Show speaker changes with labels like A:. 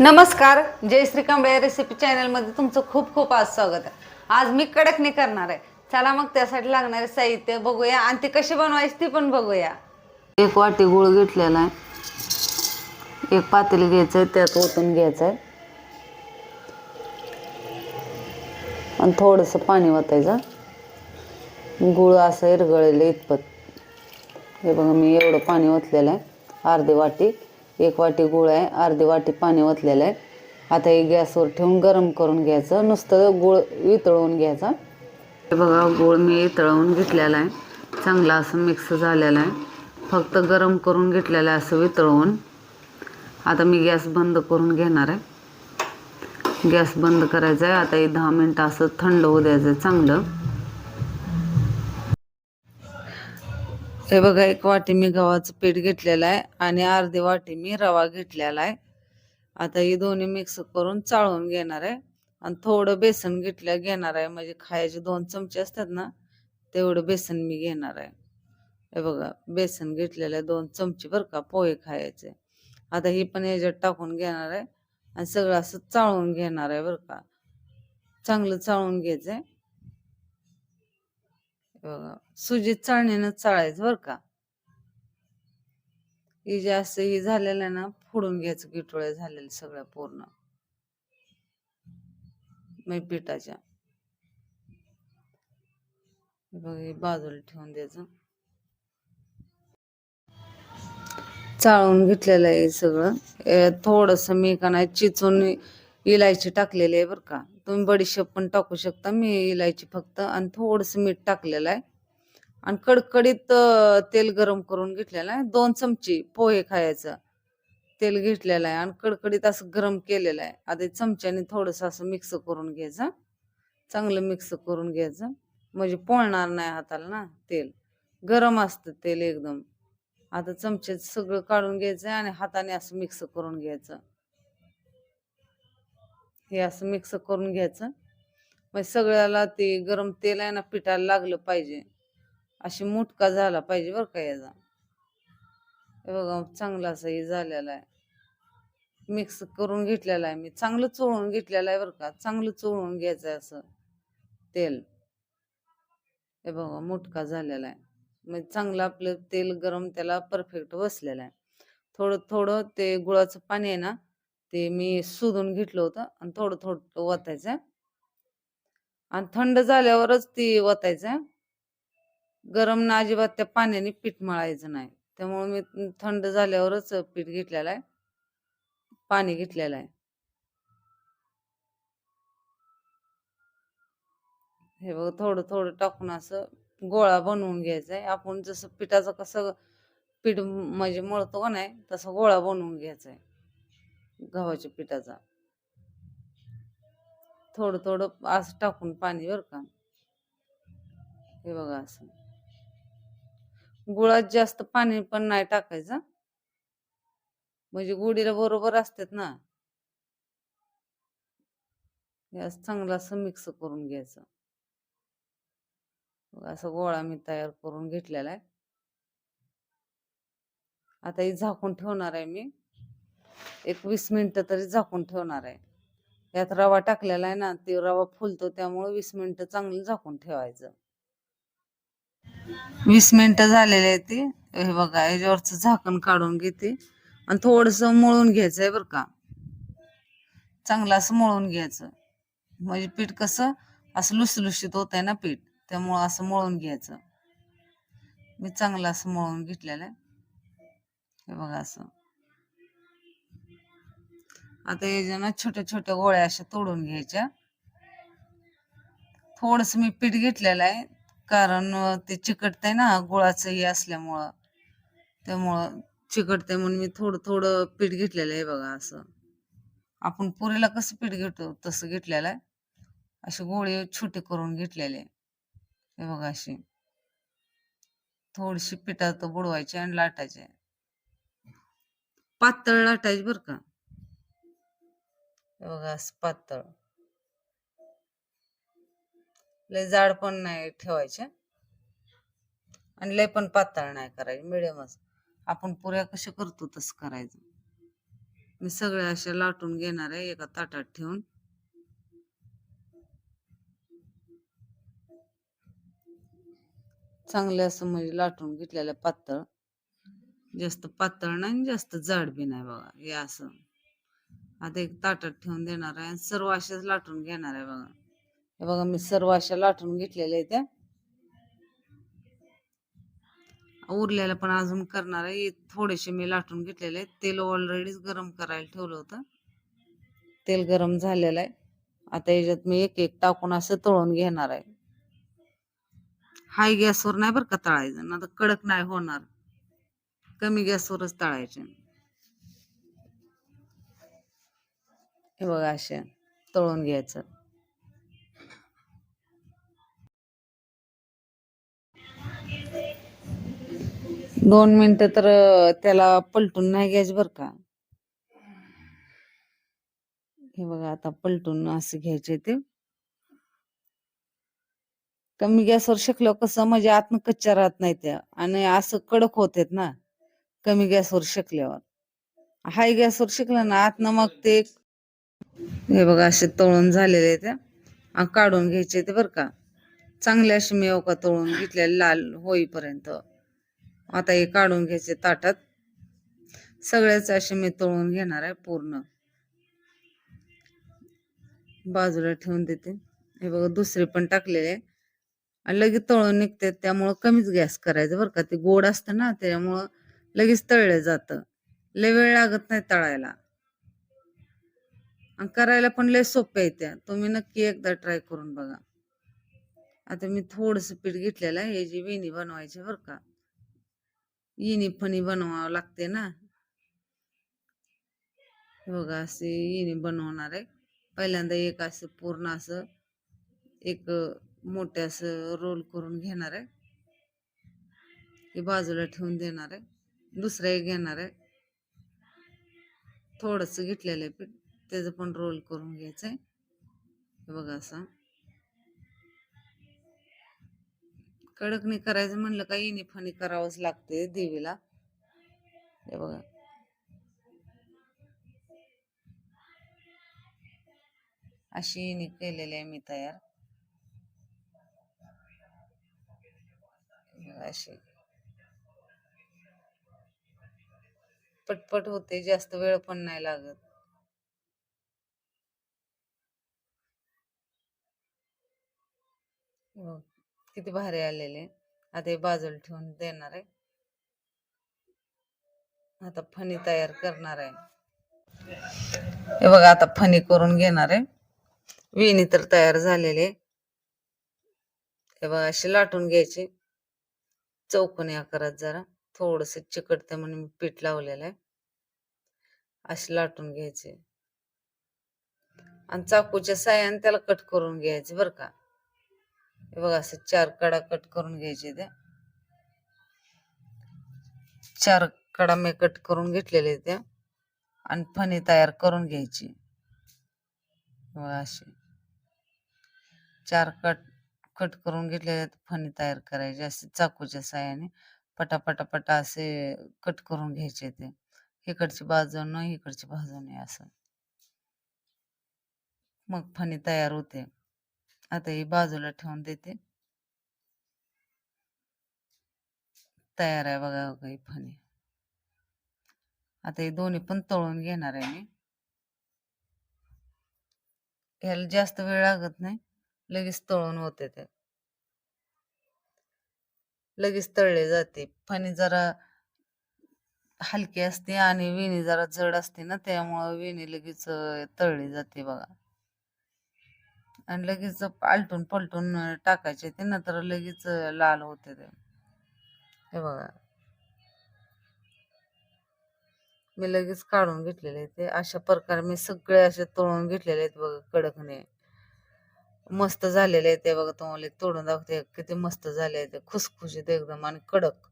A: नमस्कार जय श्री कांबळे रेसिपी चॅनलमध्ये तुमचं खूप खूप आज स्वागत आहे. आज मी कडकणी करणार आहे. चला मग त्यासाठी लागणारे साहित्य बघूया आणि ती कशी बनवायची ती पण बघूया.
B: एक वाटी गुळ घेतलेला आहे. एक पातेली घ्यायचं आहे त्यात ओतून घ्यायचं आहे. आणि थोडंसं पाणी ओतायचं. गुळ असं इरगळलेलं इतपत. हे बघा मी एवढं पाणी ओतलेलं आहे. अर्धी वाटी. एक वाटी गुळ आहे अर्धी वाटी पाणी ओतलेलं आहे. आता हे गॅसवर ठेवून गरम करून घ्यायचं. नुसतं गुळ वितळवून घ्यायचा. हे बघा गुळ मी वितळवून घेतलेला आहे. चांगला असं मिक्स झालेला आहे. फक्त गरम करून घेतलेलं आहे असं वितळवून. आता मी गॅस बंद करून घेणार आहे. गॅस बंद करायचा आहे. आता हे दहा मिनटं असं थंड होऊ द्यायचं आहे चांगलं. हे बघा एक वाटी मी गव्हाचं पीठ घेतलेलं आहे आणि अर्धी वाटी मी रवा घेतलेला आहे. आता ही दोन्ही मिक्स करून चाळून घेणार आहे. आणि थोडं बेसन घेतल्या घेणार आहे. म्हणजे खायचे दोन चमचे असतात ना तेवढं बेसन मी घेणार आहे. हे बघा बेसन घेतलेलं आहे दोन चमचे बरं का पोहे खायचे. आता ही पण याच्यात टाकून घेणार आहे. आणि सगळं असं चाळून घेणार आहे बरं का. चांगलं चाळून घ्यायचं आहे बघा सुजीत चाळणीनं चाळायचं बरं का. ही जे असं ही झालेलं आहे ना फोडून घ्यायचं गिटोळ्या झालेले सगळ्या पूर्ण. पिठाच्या. बघ बाजूला ठेवून द्यायचं. चाळून घेतलेलं आहे सगळं. थोडस मी का नाही चिचून इलायची टाकलेली आहे बरं का. तुम्ही बडीशेप पण टाकू शकता मी इलायची फक्त आणि थोडस मीठ टाकलेलं आहे. आणि कडकडीत तेल गरम करून घेतलेलं आहे. दोन चमची पोहे खायचं तेल घेतलेलं आहे. आणि कडकडीत असं गरम केलेलं आहे. आता चमच्याने थोडस असं मिक्स करून घ्यायचं. चांगलं मिक्स करून घ्यायचं. म्हणजे पोळणार नाही हाताला ना तेल. गरम असतं तेल एकदम. आता चमच्यात सगळं काढून घ्यायचं आणि हाताने असं मिक्स करून घ्यायचं. हे असं मिक्स करून घ्यायचं. मग सगळ्याला ते गरम तेल आहे ना पिठाला लागलं पाहिजे. अशी मुटका झाला पाहिजे बरं का याचा. हे बघा चांगला असं हे झालेला आहे. मिक्स करून घेतलेला आहे मी. चांगलं चोळून घेतलेलं आहे बरं का. चांगलं चोळून घ्यायचं आहे असं तेल. हे बघा मुटका झालेला आहे. म्हणजे चांगलं आपलं तेल गरम त्याला परफेक्ट बसलेलं आहे. थोडं थोडं ते गुळाचं पाणी आहे ना ते मी शोधून घेतलं होतं आणि थोडं थोडं ओतायचं आणि थंड झाल्यावरच ती ओतायचं गरम ना अजिबात त्या पाण्याने पीठ मळायचं नाही. त्यामुळे मी थंड झाल्यावरच पीठ घेतलेलं आहे. पाणी घेतलेलं आहे. हे बघ थोडं थोडं टाकून असं गोळा बनवून घ्यायचा आहे. आपण जसं पिठाचं कसं पीठ म्हणजे मळतो का नाही तसं गोळा बनवून घ्यायचा आहे. गव्हाच्या पिठाचा. थोडं थोडं असं टाकून पाणी बरं का. हे बघा असं. गुळात जास्त पाणी पण नाही टाकायचं. म्हणजे गुढीला बरोबर असतात ना. हे चांगला चांगलं असं मिक्स करून घ्यायचं. असं गोळा मी तयार करून घेतलेला आहे. आता ही झाकून ठेवणार आहे मी. एक वीस मिनिट तरी झाकून ठेवणार आहे. यात रवा टाकलेला आहे ना ते रवा फुलतो त्यामुळे वीस मिनिट चांगलं झाकून ठेवायचं. वीस मिनिटं झालेले आहे ती. हे बघा याच्यावरचं झाकण काढून घेते. आणि थोडस मळून घ्यायचं आहे बरं का. चांगलं असं मळून घ्यायचं. म्हणजे पीठ कसं असं लुसलुशीत होत आहे ना पीठ त्यामुळं असं मळून घ्यायचं. मी चांगलं असं मळून घेतलेलं आहे. हे बघा असं. आता याच्या ना छोट्या छोट्या गोळ्या अशा तोडून घ्यायच्या. थोडस मी पीठ घेतलेलं आहे कारण ते चिकटतंय ना गुळाचं हे असल्यामुळं. त्यामुळं चिकटतंय म्हणून मी थोडं थोडं पीठ घेतलेलं आहे बघा असं. आपण पुरीला कसं पीठ घेतो तसं घेतलेलं आहे. असे गोळे छोटे करून घेतलेले हे बघा अशी. थोडीशी पिठात बुडवायची आणि लाटायचे. पातळ लाटायची बरं का. बघा असं पातळ. लय जाड पण नाही ठेवायचे. आणि लय पण पातळ नाही करायचे मिडियमच आपण पुऱ्या कशा करतो तसं करायचं. मी सगळ्या अशा लाटून घेणार आहे एका ताटात ठेवून. चांगले असं म्हणजे लाटून घेतलेलं पातळ. जास्त पातळ नाही आणि जास्त जाड बी नाही बघा हे असं. आता एक ताटात ठेवून देणार आहे आणि सर्व अशाच लाटून घेणार आहे बघा. हे बघा मी सर्व अशा लाटून घेतलेल्या आहेत त्या उरलेलं पण अजून करणार आहे. थोडेसे मी लाटून घेतलेले आहेत. तेल ऑलरेडीच गरम करायला ठेवलं होतं. तेल गरम झालेलं आहे. आता याच्यात मी एक एक टाकून असं तळून घेणार आहे. हाय गॅसवर नाही बरं का तळायचं. ना तर कडक नाही होणार. कमी गॅसवरच तळायचे. हे बघा असे तळून घ्यायचं. दोन मिनिटं तर त्याला पलटून नाही घ्यायचं बरं का? हे बघा आता पलटून असं घ्यायचे ते. कमी गॅसवर शिकलो कसं म्हणजे आतनं कच्च्या राहत नाही त्या आणि असं कडक होतेत ना कमी गॅसवर शिकल्यावर. हाय गॅसवर शिकलं ना आतनं मग ते हे बघा असे तळून झालेले त्या आणि काढून घ्यायचे ते बरं का. चांगले असे मेव का तळून घेतलेले लाल होईपर्यंत. आता हे काढून घ्यायचे ताटात. सगळ्याच असे मी तळून घेणार आहे पूर्ण. बाजूला ठेवून देते. हे बघा दुसरे पण टाकलेले आणि लगेच तळून निघते त्यामुळं कमीच गॅस करायचं बरं का. ते गोड असतं ना त्यामुळं लगेच तळलं जातं. लय वेळ लागत नाही तळायला. आणि करायला पण लय सोपे आहे त्या. तुम्ही नक्की एकदा ट्राय करून बघा. आता मी थोडस पीठ घेतलेलं आहे. याची वेणी बनवायची बरं का. इनी फणी बनवावं लागते ना. बघा असे इनी बनवणार आहे. पहिल्यांदा एक असं पूर्ण असं एक मोठे असं रोल करून घेणार आहे. हे बाजूला ठेवून देणार आहे. दुसरं एक घेणार आहे. थोडस घेतलेलं आहे पीठ. त्याचं पण रोल करून घ्यायचं आहे हे बघा असं. कडकने करायचं म्हणलं का इनिफानी करावंच लागते देवीला. हे बघा. अशी इनी केलेली आहे मी तयार. अशी. पटपट होते जास्त वेळ पण नाही लागत. बघ, किती भारी आलेले. आता हे बाजूला ठेवून देणार आहे. आता फणी तयार करणार आहे. हे बघा आता फणी करून घेणार आहे. विणी तर तयार झालेले. हे बघा अशी लाटून घ्यायची. चौकोनी आकारात जरा. थोडस चिकटते म्हणून मी पीठ लावलेलं आहे. अशी लाटून घ्यायचे. आणि चाकूच्या साह्याने त्याला कट करून घ्यायचे बर का. हे बघा असं चार कडा कट करून घ्यायचे त्या चार कडा मी कट करून घेतलेले त्या आणि फणी तयार करून घ्यायची. बघा अशी चार कट कट करून घेतलेले फणी तयार करायचे असे चाकूच्या साह्याने. पटापटा पटा असे कट करून घ्यायचे ते. इकडची बाजू न इकडची बाजू नाही असं. मग फणी तयार होते. आता ही बाजूला ठेवून देते. तयार आहे बघा हो काही फणी आता हे दोन्ही पण तळून घेणार आहे मी. ह्याला जास्त वेळ लागत नाही. लगेच तळून होते ते. लगेच तळले जाते. फणी जरा हलकी असते आणि विणी जरा जड असते ना त्यामुळं विणी लगेच तळली जाते बघा. आणि लगेच आलटून पलटून टाकायचे ते नंतर लगेच लाल होते ते. हे बघा. मी लगेच काढून घेतलेले ते. अशा प्रकारे मी सगळे असे तळून घेतलेले आहेत बघा कडकने. मस्त झालेले आहेत ते बघा तुम्हाला तोडून दाखवते. किती मस्त झाले ते. खुसखुशीत एकदम आणि कडक.